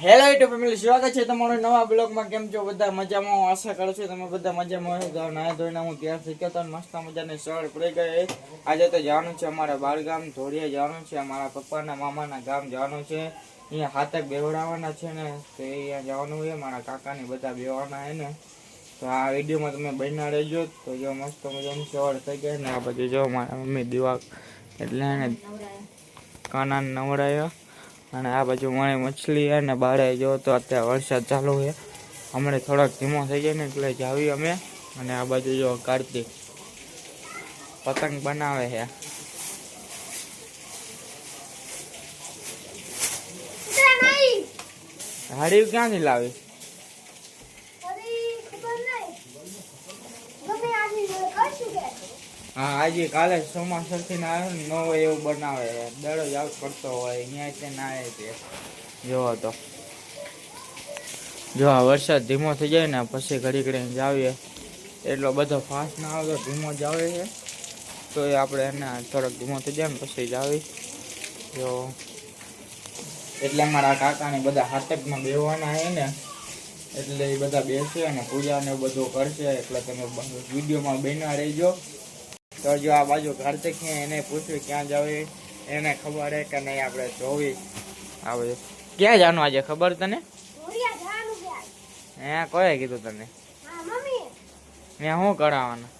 Hello YouTube family સ્વાગત છે તમારો નવા બ્લોગમાં. કેમ છો બધા? મજામાં આશા કરું છું તમે બધા મજામાં હોય. તો નાય ધોઈને હું તૈયાર થઈ ગયો તો મસ્ત મજાની સળ પડી ગઈ આજે તો જવાનું છે અમારા બાળગામ ધોળિયા જવાનું છે. અમારા પપ્પાના મામાના ગામ જવાનું છે. અહીંયા હાથક બેવડાવવાના છે ને, તો અહીંયા જવાનું હોય મારા કાકાની બધા બેવાના છે ને. તો આ વિડીયોમાં તમે બન્યા રહેજો. તો જો મસ્ત મજાની સળ થઈ ગઈ ને, આ બધું જો મારા મમ્મી દીવા એટલે કાના નવડાયો. અને આ બાજુ મને મછલી અને બારે જો તો અત્યારે વરસાદ ચાલુ છે. હમણાં થોડોક ધીમો થઈ જાય ને એટલે જાવી અમે. અને આ બાજુ જો કાર્તિક પતંગ બનાવે છે. હાડી ક્યાંથી લાવી હા આજે કાલે ચોમાસાથી ના ને નવો એવું બનાવે. દરરોજ આવું કરતો હોય અહીંયા તે ના આવે તે જોવો તો. જો આ વરસાદ ધીમો થઈ જાય ને પછી ઘડી ઘડી જાવીએ. એટલો બધો ફાસ્ટ ના આવતો ધીમો જ આવે છે. તો એ આપણે એને થોડોક ધીમો થઈ જાય ને, પછી જ આવી જો. એટલે મારા કાકાને બધા હાથકમાં બેવાના છે ને, એટલે એ બધા બેસે અને પૂજા ને બધું કરશે. એટલે તમે વિડીયોમાં બેના રહેજો. તો જો આ બાજુ ઘર દેખીએ એને પૂછ્યું ક્યાં જવી એને ખબર હે કે નહીં આપણે જોવી. આ બધું ક્યાં જવાનું આજે ખબર તને? હે કોએ કીધું તને? મેં શું કરાવવાનું?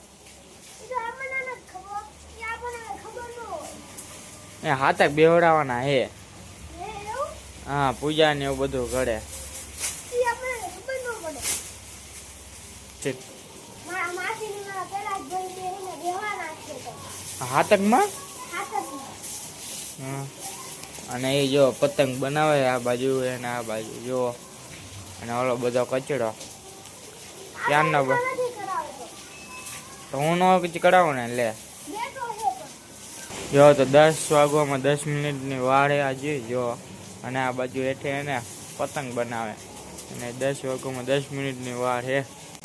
એ હાથે બેવડાવવાના હે. હા પૂજા ને એવું બધું કરે ઠીક. હાથકમાં? હા. અને એ જો પતંગ બનાવે આ બાજુ અને આ બાજુ જો. અને ઓલો બધો કચડો ક્યાં નો તો હું નો કરાવું ને લે. જો તો દસ વાગવામાં દસ મિનિટની વાળે આજે જો અને આ બાજુ હેઠે એને પતંગ બનાવે. અને દસ વાગવામાં દસ મિનિટની વાર હે.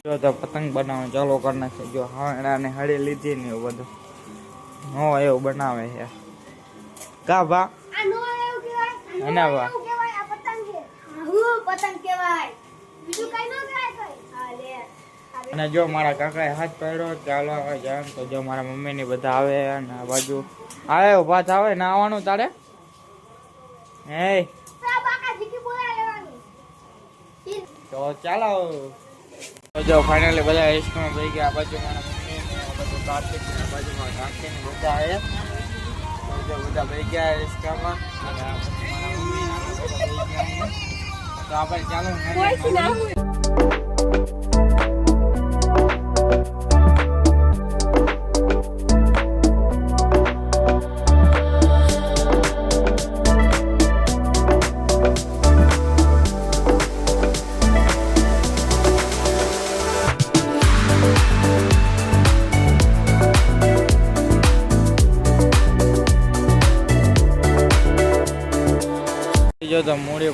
જો તો પતંગ બનાવવાનું ચાલુ કરી નાખે જો હા ને હળી લીધી ને એવું બધું. હો એવું બનાવે છે. કા ભા? એના લે. અને જો મારા કાકાએ હાથ પાડ્યો ચાલો આવે જાણ તો જો મારા મમ્મી ની બધા આવે અને આ બાજુ. આવે ભાત આવે ના આવવાનું તારે? હે? તો ચાલો. જો ફાઇનલી બધા રેસ્ટોરન્ટ ભાઈ ગયા. આ બાજુ મારા મમ્મી ને આ બાજુ કાર્તિક ને આ બાજુ મારા કાકી ને બધા આવ્યા બધા ભાઈ ગયા બધા ગયા તો આપણે ચાલો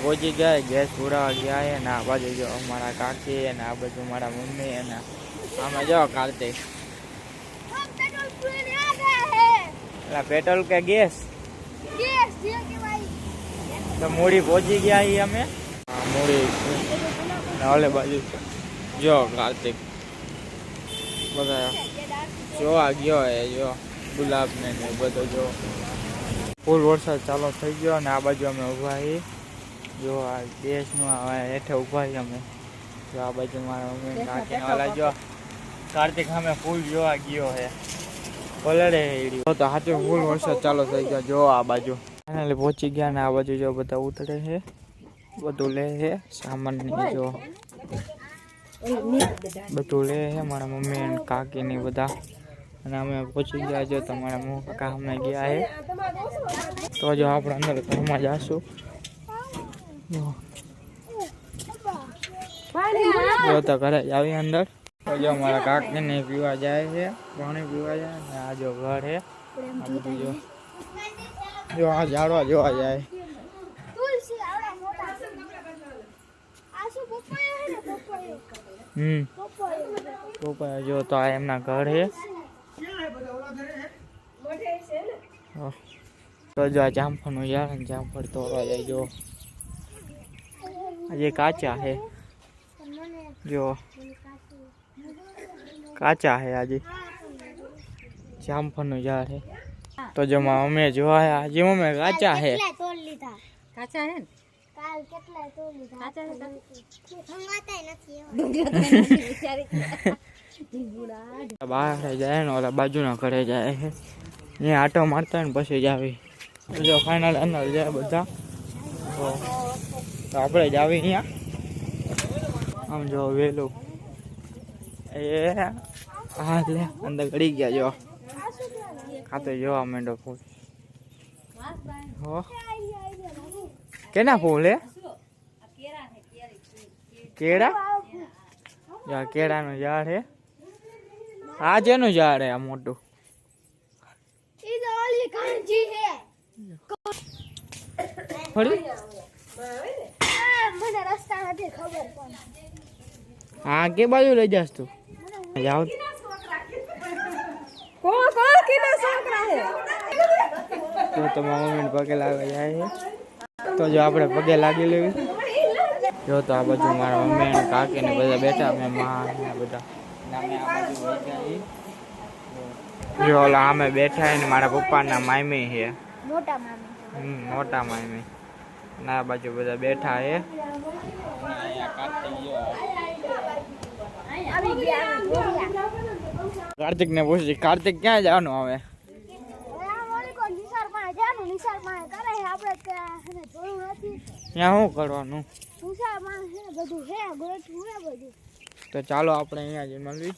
પહોંચી ગયા, ગેસ પૂરાવા ગયા અને આ બાજુ જો અમારા કાકી અને આ બાજુ મારા મમ્મી અને આમે જો કાર્તિક પેટ્રોલ કે ગેસ? તો મૂડી પહોંચી ગયા અહીં અમે? મૂડી. ઓલે બાજુ જો કાર્તિક. બધા જોવા ગયો એ, જો ગુલાબ ને બધો જો. ફૂલ વરસાદ ચાલુ થઈ ગયો અને આ બાજુ અમે ઊભા છીએ. જો આ દેશનું હેઠે ઊભા છે અમે. જો આ બાજુ મારા મમ્મી કાકી વાલા જો કાર્તિક સામે ફૂલ જોવા ગયો હે કલરે હેડી તો હાથે ફૂલ વરસાદ ચાલુ થઈ ગયો. જો આ બાજુ. ફાઇનલી પહોંચી ગયા ને આ બાજુ જો બધા ઉતરે છે. બધું લે છે. સામાનની જો. બધું લે છે મારા મમ્મી અને કાકી ને બધા. અને અમે પહોંચી ગયા જો તમારા મમ્મી કાકા અમે ગયા છે. તો જો આપણે અંદર ઘરમાં જાશું. જો તો ઘરે આવી અંદર. તો જો મારા કાકીને પીવા જાય છે પાણી પીવા જાય ને આ ઘર છે. જો. જો આ ઝાડવા જોવા જાય. હમ. પપ્પા જો તો આ એમના ઘર હે. તો જો આ જામફળનું યાર જામફળ તોડવા જાય, જો. હજી કાચા છે પણ મને જો મને કાચું કાચા છે આજે હા પણ જામફળનું ઝાડ છે તો જો મારા મમ્મીએ જોયા હજી મમ્મી કાચા છે કેટલાય તોડ લીધા કાચા હે ને કાલ કેટલાય તોડ લીધા કાચા છે ખંગાતાય નથી એવા. બહાર જાય ને ઓલા બાજુના ઘરે જાય છે અહીંયા આટો મારતા હોય ને પછી જ આવી તો જો ફાઇનલ અંદર જાય બધા તો આપણે જ આવી અહીંયા આમ જો વહેલું એ હા લે અંદર ગળી ગયા જો. આ જોવા માંડો ફૂલ. હો. કેના ફૂલ હે? કેળા? જો આ કેળાનું ઝાડ હે. આ જેનું ઝાડ હે આ મોટું. ફરી? નથી ખબર પણ હા કે બાજુ લઈ જાસ તું? જાવ કોણ કોણ કીધા છોકરા હે? તો તમારા મમ્મીને પગે લાગવા જાય છે. તો જો આપણે પગે લાગી લેવી. જો તો આ બાજુ મારા મમ્મી અને કાકી ને બધા બેઠા મેં માં ને બધા. ને અમે આ બાજુ બેઠા છીએ. જો ઓલા અમે બેઠા ને મારા પપ્પાના માયમી છે. મોટા મામી. હમ મોટા માયમી ના આ બાજુ બધા બેઠા છે. આવી ગયા આવી ગયા કાર્તિક ને પૂછી કાર્તિક ક્યાં જવાનું આવે ત્યાં શું કરવાનું? તો ચાલો આપણે અહીંયા જ મળવી.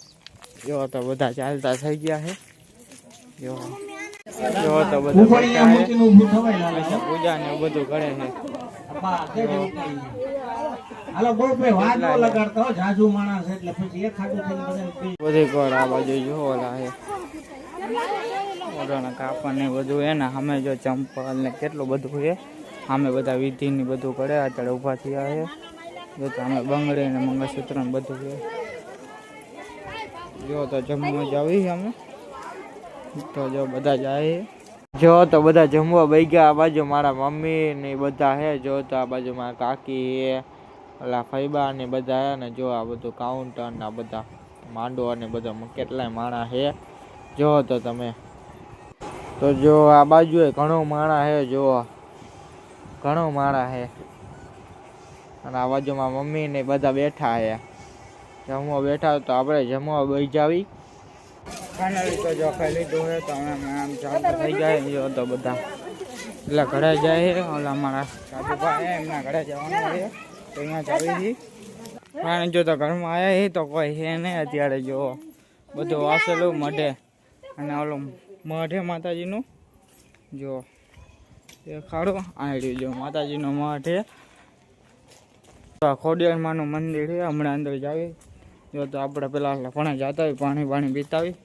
જો તો બધા ચાલતા થઈ ગયા છે. જો. જો તો બધા પૂજા ને બધું કરે છે. હાલો બહુ ભાઈ વાત ન લગાડતો હો, જાજુ માણસ એટલે પછી એક ખાટું થઈને બધાને પી બધી કોર આ બાજુ જો ઓલા છે ઓલાના કાપડ ને બધું હે ને અમે જો ચંપલ ને કેટલું બધું છે અમે બધા વિધિ ને બધું કરે અત્યારે ઊભા થયા છે જો તો અમે બંગડી ને મંગળસૂત્ર ને બધું છે જો તો જમવા જ આવી અમે. તો જો બધા જાય છે. જો તો બધા જમવા બેસી ગયા આ બાજુ મારા મમ્મી ને ઈ બધા હે. જો તો આ બાજુ મારા કાકી હે. ઓલા ફૈબા ને બધા ને જો આ બધું કાઉન્ટર ને આ બધા માંડો અને બધા કેટલાય માણા હે. જો તો તમે. તો જો આ બાજુએ ઘણો માણા હે જો. ઘણો માણા હે. અને આ બાજુમાં મમ્મી ને બધા બેઠા હે. જમવા બેઠા તો આપણે જમવા બહી જાવી. ફાઇનલી તો જો ખાઈ લીધું તો અમે આમ ચાલતા થઈ જાય જો તો બધા. એટલે ઘરે જાય ઓલા મારા. સાધુભાઈ એમના ઘરે જવાનું છે તો અહીંયા ચાવી હતી. પણ જો તો ઘરમાં આવ્યા છે તો કોઈ છે નહીં અત્યારે જો બધું વાસેલું મઢે. અને ઓલું મઢે માતાજીનું. જો દેખાડો આ રહ્યું જો માતાજીનું મઠ છે તો આ ખોડિયારમાંનું મંદિર છે, હમણાં અંદર જાવી જો તો આપણે પેલા લફણા જતા હોય, પાણી પાણી પીતા હોય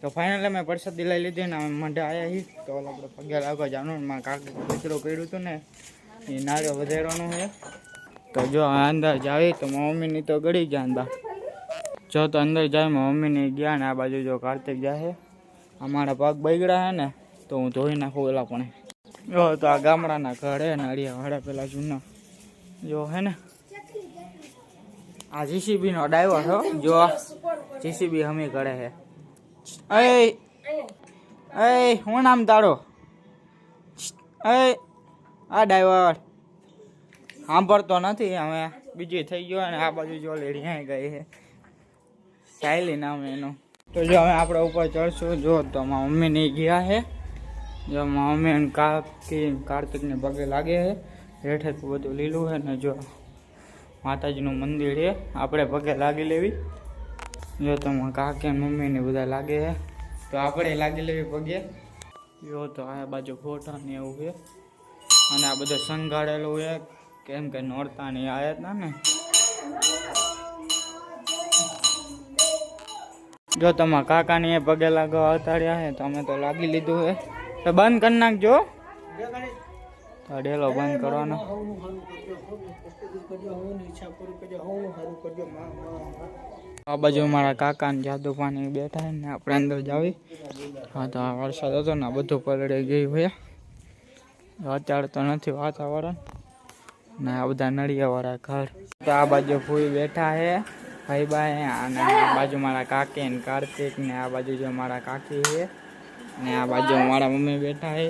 તો ફાઇનલી મેં પ્રસાદી લઈ લીધી ને અમે મંડે આવ્યા છીએ. તો ઓલા આપણે પગે લાગવા જવાનું ને, મારા કાકા કચરો કર્યું હતું ને, એ નાળિયો વધારવાનું છે. તો જો અંદર જાવી તો મમ્મીની તો ગળી ગયા અંદર જો તો અંદર જાય મમ્મીની ગયા ને આ બાજુ જો કાર્તિક જાય અમારા પગ બગડ્યા છે ને, તો હું ધોઈ નાખું પેલા પણ. જો તો આ ગામડાના ઘરે નળિયા વાળા પેલા જૂના. જો હે ને. આ જીસીબી નો ડાઈવર છો જો જીસીબી હમી કરે છે અય અય હું નામ તારો? અય આ ડાઈવર સાંભળતો નથી, હવે બીજી થઈ ગયો અને આ બાજુ જો લેડી અહીં ગઈ છે. સાયલી નામ એનું. તો જો હવે આપણે ઉપર ચડશું. જો તો મારા મમ્મીને ગયા છે. જો મારા મમ્મી અને કાકી કાર્તિકને પગે લાગે છે. હેઠે તો બધું લીલું છે ને જો માતાજીનું મંદિર છે. આપણે પગે લાગી લેવી. જો તો મારા કાકી અને મમ્મીને બધા લાગે છે. તો આપણે લાગી લેવી પગે. જો તો આ બાજુ ફોટા ને એવું છે. અને આ બધું સંઘાડેલું છે. કેમ કે નોરતા નહીં આવ્યા હતા ને? જો તમારા કાકાની એ પગે લાગો અતાડ્યા છે તો અમે તો લાગી લીધું છે તો બંધ કરી નાખજો તો બંધ કરવાનો. આ બાજુ મારા કાકા ને જાદુ પાણી બેઠા ને, આપણે અંદર જાવી હા, તો આ વરસાદ હતો ને બધું પલળી ગયું હોય અત્યારે તો નથી વાતાવરણ. ને આ બધા નળિયા વાળા ઘર. તો આ બાજુ ફૂઈ બેઠા હે, ભાઈ ભાઈ અને આ બાજુ મારા કાકી ને કાર્તિક ને આ બાજુ જો મારા કાકી છે ને આ બાજુ મારા મમ્મી બેઠા છે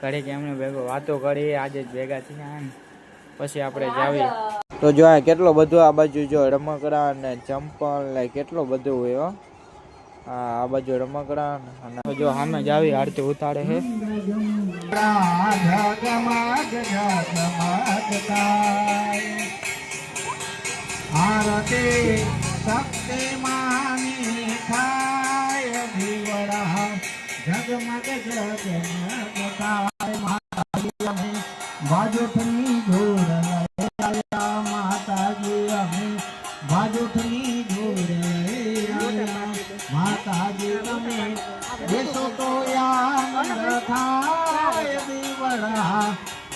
ઘડીક એમને ભેગો વાતો કરી, આજે જ ભેગા થયા ને પછી આપણે જાવી તો જો આ કેટલો બધું આ બાજુ જો રમકડા ને ચંપલ ને કેટલું બધું હોય આ બાજુ રમકડા અને જો સામે જ આવી આરતી ઉતારે છે જગમગ જગમગ થાય આરતી શક્તિ માની થાય દીવડા જગમગ જગમગ થાય માતાજી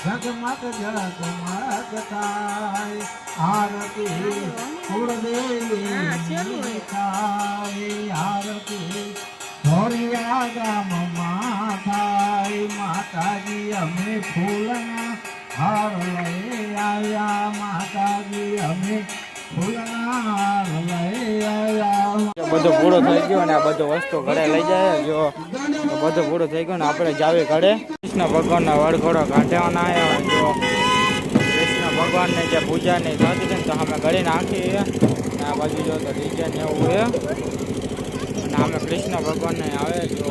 જગમગ જગમગ થાય આરતી કુળદેવી થાય આરતી ધોરિયા ગામમાં થાય. માતાજી અમે ફૂલના હાર લઈ આવ્યા. માતાજી અમે ફૂલના હાર લઈ આવ્યા. બધો પૂરો થઈ ગયો ને આ બધો વસ્તુ ઘરે લઈ જાય જો બધો પૂરો થઈ ગયો ને આપણે જાવી ઘરે. કૃષ્ણ ભગવાનના વડઘોડો કાઢવાના આવ્યા જો કૃષ્ણ ભગવાનને જે પૂજા ને થતી ને તો અમે ઘરે નાખી અને આ બાજુ જો તો ડીજે એવું છે. અને અમે કૃષ્ણ ભગવાનને આવે જો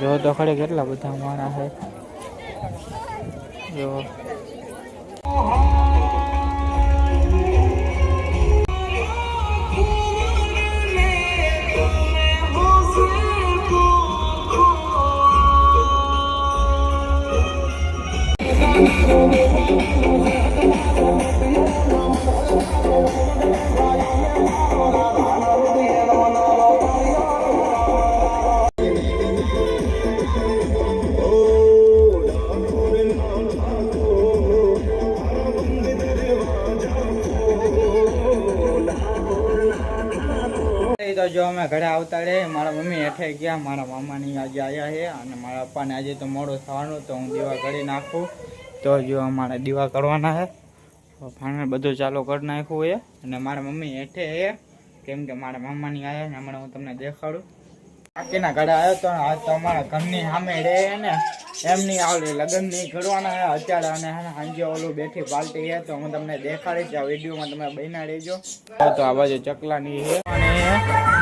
જો તો ખરે કેટલા બધા માણસ છે. જો. તો જો અમે ઘરે આવતા રે મારા મમ્મી હેઠે ગયા, મારા મામાની આજે આવ્યા છે અને મારા પપ્પાને આજે તો મોડું થવાનું તો હું દીવા કરી નાખું. તો જો અમારે દીવા કરવાના છે. ફાઇનલ બધું ચાલુ કરી નાખ્યું એ અને મારા મમ્મી હેઠે એ કેમ કે મારા મામાની આવ્યા ને હમણાં હું તમને દેખાડું. બાકીના ઘરે આવ્યો તો આ તો અમારા ઘરની સામે રહે ને. એમની આવડે નહીં કરવાના છે. અત્યારે અને સાંજે ઓલું બેઠી પાર્ટી છે. તો હું તમને દેખાડીશ. આ વિડીયોમાં તમે બન્યા રહેજો. તો આ બાજુ ચકલાની છે. અને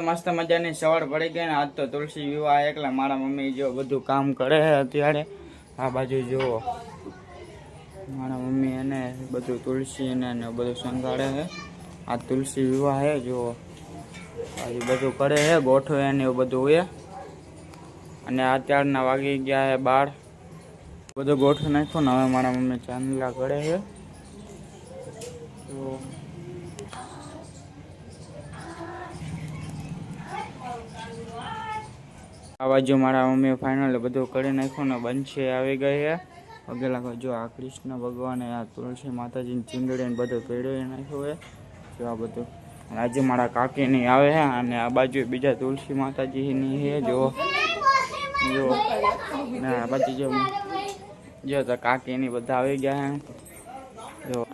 જો મસ્ત મજાની સવાર પડી ગઈ ને આજ તો તુલસી વિવાહ એકલા મારા મમ્મી જો બધું કામ કરે અત્યારે. આ બાજુ જુઓ. મારા મમ્મી એને બધું તુલસી ને ને બધું સંગાડે છે. આ તુલસી વિવાહ છે, જુઓ. હજી બધું કરે છે, ગોઠવે ને એવું બધું હોય. અને અત્યારના વાગી ગયા છે બાર. બધું ગોઠવી નાખ્યું ને હવે મારા મમ્મી ચાંદલા કરે છે. તો આ બાજુ મારા મમ્મી ફાઇનલ બધું કરી નાખ્યું ને બંછી આવી ગઈ છે અગેલા જો આ કૃષ્ણ ભગવાને આ તુલસી માતાજીની ચીંદડીને બધું પહેરવી નાખ્યું હોય જો આ બધું. આજે મારા કાકીની આવે હે અને આ બાજુ બીજા તુલસી માતાજીની હે, જો. જો. આ બાજુ જો. જો તો કાકીની બધા આવી ગયા હે. જો.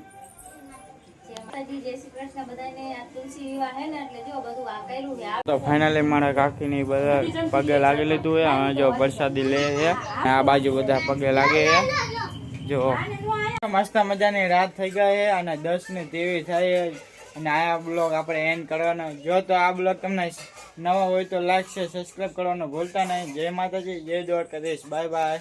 માતાજી તુલસી વિવાહ હે ને જો બધું મારા પગે લાગી લીધું છે હવે જો પ્રસાદી લે છે આ બાજુ બધા પગે લાગે છે જો. મસ્ત મજાની રાત થઈ ગઈ છે અને દસ ને તેવી થાય અને આ બ્લોગ આપણે એન્ડ કરવાનો. જો તો આ બ્લોગ તમને નવા હોય તો લાઈક છે સબસ્ક્રાઈબ કરવાનું ભૂલતા નહીં. જય માતાજી, જય દ્વારકાધીશ. Bye bye